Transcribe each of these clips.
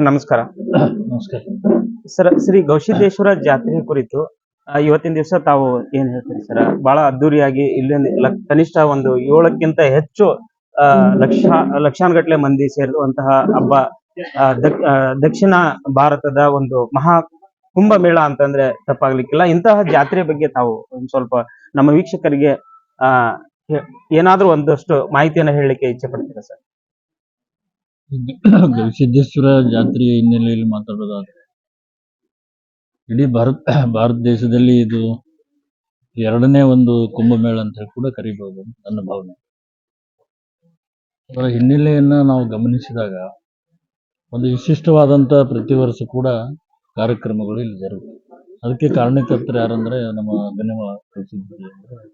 ನಮಸ್ಕಾರ. ನಮಸ್ಕಾರ. ಸರ್ ಶ್ರೀ ಗೌಸಿದ್ದೇಶ್ವರ ಜಾತ್ರೆ ಕುರಿತು ಆ, ಇವತ್ತಿನ ದಿವಸ ತಾವು ಏನ್ ಹೇಳ್ತೀರಿ ಸರ್? ಬಹಳ ಅದ್ದೂರಿಯಾಗಿ ಇಲ್ಲಿಂದ ಲ- ಕನಿಷ್ಠ ಒಂದು ಏಳಕ್ಕಿಂತ ಹೆಚ್ಚು ಆ, ಲಕ್ಷ ಲಕ್ಷಾನುಗಟ್ಲೆ ಮಂದಿ ಸೇರುವಂತಹ ಹಬ್ಬ ಆ, ದಕ್- ಆ, ದಕ್ಷಿಣ ಭಾರತದ ಒಂದು ಮಹಾ ಕುಂಭಮೇಳ ಅಂತಂದ್ರೆ ತಪ್ಪಾಗ್ಲಿಕ್ಕಿಲ್ಲ. ಇಂತಹ ಜಾತ್ರೆ ಬಗ್ಗೆ ತಾವು ಒಂದ್ ಸ್ವಲ್ಪ ನಮ್ಮ ವೀಕ್ಷಕರಿಗೆ ಆ ಹೇ- ಏನಾದ್ರೂ ಒಂದಷ್ಟು ಮಾಹಿತಿಯನ್ನ ಹೇಳಲಿಕ್ಕೆ ಇಚ್ಛೆ ಪಡ್ತೀರಾ ಸರ್? ಗವಿಸಿದ್ದೇಶ್ವರ ಜಾತ್ರೆಯ ಹಿನ್ನೆಲೆಯಲ್ಲಿ ಮಾತಾಡೋದಾದ್ರೆ, ಇಡೀ ಭಾರತ ಭಾರತ ದೇಶದಲ್ಲಿ ಇದು ಎರಡನೇ ಒಂದು ಕುಂಭಮೇಳ ಅಂತ ಹೇಳಿ ಕೂಡ ಕರಿಬಹುದು, ನನ್ನ ಭಾವನೆ. ಅದರ ಹಿನ್ನೆಲೆಯನ್ನ ನಾವು ಗಮನಿಸಿದಾಗ, ಒಂದು ವಿಶಿಷ್ಟವಾದಂತ ಪ್ರತಿ ವರ್ಷ ಕೂಡ ಕಾರ್ಯಕ್ರಮಗಳು ಇಲ್ಲಿ ಜರುಗುತ್ತೆ ಅದಕ್ಕೆ ಕಾರಣಕರ್ತರು ಯಾರಂದ್ರೆ ನಮ್ಮ ಧನ್ಯವಾದ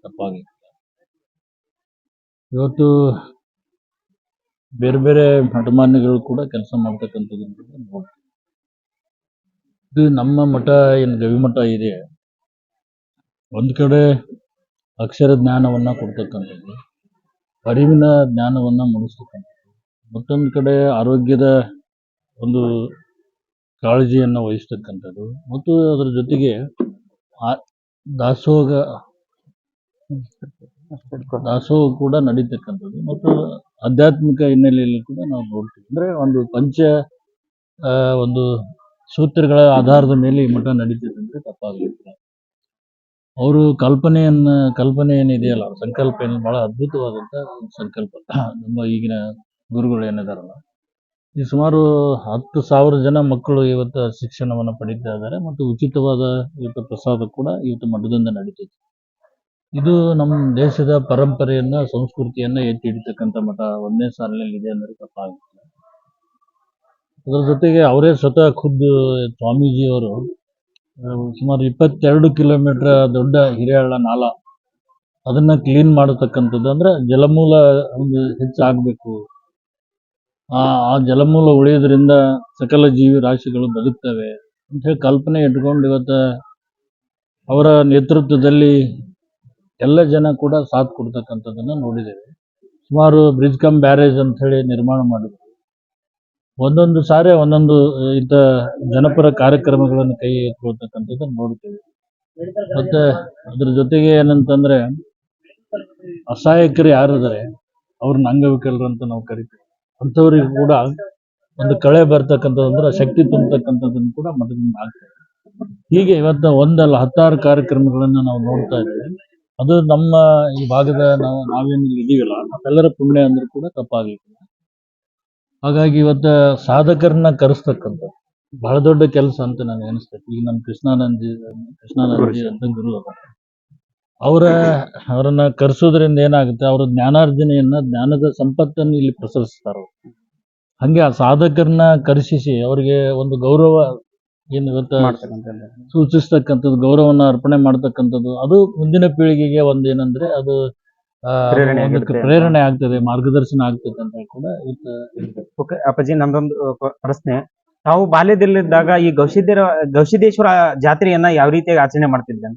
ತಪ್ಪಾಗಿ ಇವತ್ತು ಬೇರೆ ಬೇರೆ ಅಭಿಮಾನಿಗಳು ಕೂಡ ಕೆಲಸ ಮಾಡ್ತಕ್ಕಂಥದ್ದನ್ನು ಕೂಡ ನೋಡ್ತೀವಿ ಇದು ನಮ್ಮ ಮಠ ಏನು ಗವಿಮಠ ಇದೆ. ಒಂದು ಕಡೆ ಅಕ್ಷರ ಜ್ಞಾನವನ್ನ ಕೊಡ್ತಕ್ಕಂಥದ್ದು ಅರಿವಿನ ಜ್ಞಾನವನ್ನ ಮೂಡಿಸ್ತಕ್ಕಂಥದ್ದು ಮತ್ತೊಂದು ಕಡೆ ಆರೋಗ್ಯದ ಒಂದು ಕಾಳಜಿಯನ್ನು ವಹಿಸ್ತಕ್ಕಂಥದ್ದು ಮತ್ತು ಅದರ ಜೊತೆಗೆ ಆ- ದಾಸೋಹ ದಾಸೋಹ ಕೂಡ ನಡೀತಕ್ಕಂಥದ್ದು. ಮತ್ತು ಆಧ್ಯಾತ್ಮಿಕ ಹಿನ್ನೆಲೆಯಲ್ಲಿ ಕೂಡ ನಾವು ನೋಡ್ತೀವಿ. ಅಂದ್ರೆ ಒಂದು ಪಂಚ ಒಂದು ಸೂತ್ರಗಳ ಆಧಾರದ ಮೇಲೆ ಈ ಮಠ ನಡೀತಿದೆ ಅಂದ್ರೆ ತಪ್ಪಾಗಲಿಲ್ಲ. ಅವರು ಕಲ್ಪನೆಯನ್ನ, ಕಲ್ಪನೆ ಏನಿದೆಯಲ್ಲ, ಅವ್ರ ಸಂಕಲ್ಪ ಏನು ಬಹಳ ಅದ್ಭುತವಾದಂಥ ಸಂಕಲ್ಪ. ನಮ್ಮ ಈಗಿನ ಗುರುಗಳು ಏನಿದಾರಲ್ಲ, ಈ ಸುಮಾರು ಹತ್ತು ಸಾವಿರ ಜನ ಮಕ್ಕಳು ಇವತ್ತು ಶಿಕ್ಷಣವನ್ನು ಪಡೀತಾ ಇದ್ದಾರೆ, ಮತ್ತು ಉಚಿತವಾದ ಇವತ್ತು ಪ್ರಸಾದ ಕೂಡ ಇವತ್ತು ಮಠದಿಂದ ನಡೀತೈತೆ. ಇದು ನಮ್ಮ ದೇಶದ ಪರಂಪರೆಯನ್ನ, ಸಂಸ್ಕೃತಿಯನ್ನ ಎತ್ತಿ ಹಿಡಿತಕ್ಕಂತ ಮಠ. ಒಂದೇ ಸಾಲಿನಲ್ಲಿ ಇದೆ ಅಂದ್ರೆ ತಪ್ಪಾಗುತ್ತೆ ಅದರ ಜೊತೆಗೆ ಅವರೇ ಸ್ವತಃ ಖುದ್ದು ಸ್ವಾಮೀಜಿಯವರು ಸುಮಾರು ಇಪ್ಪತ್ತೆರಡು ಕಿಲೋಮೀಟರ್ ದೊಡ್ಡ ಹಿರಿಯಳ್ಳ ನಾಲ. ಅದನ್ನ ಕ್ಲೀನ್ ಮಾಡತಕ್ಕಂಥದ್ದು ಅಂದ್ರೆ ಜಲಮೂಲ ಒಂದು ಹೆಚ್ಚಾಗಬೇಕು. ಆ ಆ ಜಲಮೂಲ ಉಳಿಯೋದ್ರಿಂದ ಸಕಲ ಜೀವಿ ರಾಶಿಗಳು ಬದುಕ್ತವೆ. ಅಂತ ಹೇಳಿ ಕಲ್ಪನೆ ಇಟ್ಕೊಂಡು ಇವತ್ತು ಅವರ ನೇತೃತ್ವದಲ್ಲಿ ಎಲ್ಲ ಜನ ಕೂಡ ಸಾಥ್ ಕೊಡ್ತಕ್ಕಂಥದ್ದನ್ನ ನೋಡಿದ್ದೇವೆ. ಸುಮಾರು ಬ್ರಿಜ್ ಕಮ್ ಬ್ಯಾರೇಜ್ ಅಂತ ಹೇಳಿ ನಿರ್ಮಾಣ ಮಾಡಿದ್ರು. ಒಂದೊಂದು ಸಾರಿ ಒಂದೊಂದು ಇಂಥ ಜನಪರ ಕಾರ್ಯಕ್ರಮಗಳನ್ನು ಕೈ ಎತ್ಕೊಳ್ತಕ್ಕಂಥದ್ದನ್ನು ನೋಡ್ತೇವೆ. ಮತ್ತೆ ಅದ್ರ ಜೊತೆಗೆ ಏನಂತಂದ್ರೆ, ಅಸಹಾಯಕರು ಯಾರಿದ್ದಾರೆ, ಅವ್ರನ್ನ ಅಂಗವಿಕಲರು ಅಂತ ನಾವು ಕರಿತೀವಿ. ಅಂಥವ್ರಿಗೆ ಕೂಡ ಒಂದು ಕಳೆ ಬರ್ತಕ್ಕಂಥದ್ದು ಅಂದ್ರೆ ಶಕ್ತಿ ತುಂಬತಕ್ಕಂಥದ್ದನ್ನು ಕೂಡ ಮಠದಿಂದ ಆಗ್ತದೆ. ಹೀಗೆ ಇವತ್ತು ಒಂದಲ್ಲ, ಹತ್ತಾರು ಕಾರ್ಯಕ್ರಮಗಳನ್ನು ನಾವು ನೋಡ್ತಾ ಇದ್ದೀವಿ. ಅದು ನಮ್ಮ ಈ ಭಾಗದ ನಾವು ನಾವೇನು ಇದೀವಲ್ಲ ನಾವೆಲ್ಲರ ಪುಣ್ಯ ಅಂದ್ರೂ ಕೂಡ ತಪ್ಪಾಗಲಿಕ್ಕಿಲ್ಲ ಹಾಗಾಗಿ ಇವತ್ತು ಸಾಧಕರನ್ನ ಕರೆಸ್ತಕ್ಕಂಥದ್ದು ಬಹಳ ದೊಡ್ಡ ಕೆಲಸ ಅಂತ ನನಗೆ ಅನಿಸ್ತೈತಿ ಈಗ ನಮ್ಮ ಕೃಷ್ಣಾನಂದಿ ಕೃಷ್ಣಾನಂದಿ ಅಂತ ಗುರು. ಅವರ ಅವರನ್ನ ಕರೆಸೋದ್ರಿಂದ ಏನಾಗುತ್ತೆ ಅವರ ಜ್ಞಾನಾರ್ಜನೆಯನ್ನ ಜ್ಞಾನದ ಸಂಪತ್ತನ್ನು ಇಲ್ಲಿ ಪ್ರಸರಿಸ್ತಾರ. ಹಂಗೆ ಆ ಸಾಧಕರನ್ನ ಕರೆಸಿಸಿ ಅವರಿಗೆ ಒಂದು ಗೌರವ ಏನು ಮಾಡ್ತಕ್ಕಂಥದ್ದು. ಸೂಚಿಸ್ತಕ್ಕಂಥದ್ದು ಗೌರವನ ಅರ್ಪಣೆ ಮಾಡ್ತಕ್ಕಂಥದ್ದು ಅದು ಮುಂದಿನ ಪೀಳಿಗೆಗೆ ಒಂದು ಏನಂದ್ರೆ ಅದು ಆ, ಪ್ರೇರಣೆ ಒಂದು ಆಗಿರುತ್ತೆ. ಪ್ರೇರಣೆ ಆಗ್ತದೆ ಮಾರ್ಗದರ್ಶನ ಆಗ್ತದೆ ಅಂತ ಕೂಡ ಇವತ್ತು ಓಕೆ ಅಪ್ಪಾಜಿ ನಮ್ದೊಂದು ಪ- ಪ್ರಶ್ನೆ. ತಾವು ಬಾಲ್ಯದಲ್ಲಿದ್ದಾಗ ಈ ಗೌಸಿದ್ದೇರ ಗೌಸಿದ್ದೇಶ್ವರ ಜಾತ್ರೆಯನ್ನ ಯಾವ ರೀತಿಯಾಗಿ ಆಚರಣೆ ಮಾಡ್ತಿದ್ದೆ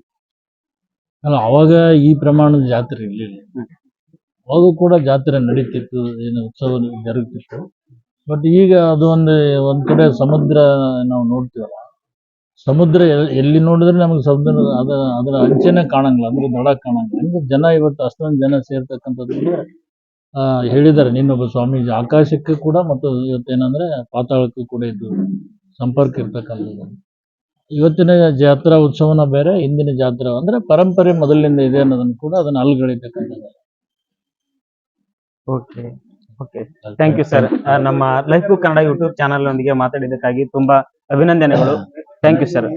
ಅಲ್ಲ ಅವಾಗ ಈ ಪ್ರಮಾಣದ ಜಾತ್ರೆ ಇರಲಿಲ್ಲ. ಅವಾಗ ಕೂಡ ಜಾತ್ರೆ ನಡೀತಿತ್ತು ಏನು ಉತ್ಸವ ಜರುಗ್ತಿತ್ತು. ಬಟ್ ಈಗ ಅದು ಒಂದು ಒಂದ್ ಕಡೆ ಸಮುದ್ರ ನಾವು ನೋಡ್ತೀವಲ್ಲ ಸಮುದ್ರ ಎಲ್- ಎಲ್ಲಿ ನೋಡಿದ್ರೆ ನಮಗೆ ಸಮುದ್ರ ಅದ ಅದರ ಅಂಚೆನೆ ಕಾಣಂಗಿಲ್ಲ ಅಂದ್ರೆ ದಡ ಕಾಣಂಗಿಲ್ಲ. ಹಂಗೆ ಜನ ಇವತ್ತು ಅಷ್ಟೊಂದು ಜನ ಸೇರ್ತಕ್ಕಂಥದ್ದು ಅಂದ್ರೆ, ಹೇಳಿದ್ದಾರೆ ನಿನ್ನೊಬ್ಬ ಸ್ವಾಮೀಜಿ. ಆಕಾಶಕ್ಕೆ ಕೂಡ ಮತ್ತು ಇವತ್ತೇನಂದ್ರೆ ಪಾತಾಳಕ್ಕೂ ಕೂಡ ಇದು ಸಂಪರ್ಕ ಇರ್ತಕ್ಕಂಥದ್ದು. ಇವತ್ತಿನ ಜಾತ್ರಾ ಉತ್ಸವನ ಬೇರೆ ಹಿಂದಿನ ಜಾತ್ರಾ ಅಂದ್ರೆ ಪರಂಪರೆ ಮೊದಲಿನಿಂದ ಇದೆ ಅನ್ನೋದನ್ನು ಕೂಡ ಅದನ್ನ ಅಲ್ಗಳಿತಕ್ಕಂಥದ್ದು. Okay okay. Thank you sir ನಮ್ಮ ಲೈಫ್ ಕನ್ನಡ ಯೂಟ್ಯೂಬ್ ಚಾನಲ್ ಒಂದಿಗೆ ಮಾತಾಡಿದ್ದಕ್ಕಾಗಿ ತುಂಬಾ ಅಭಿನಂದನೆಗಳು. Thank you sir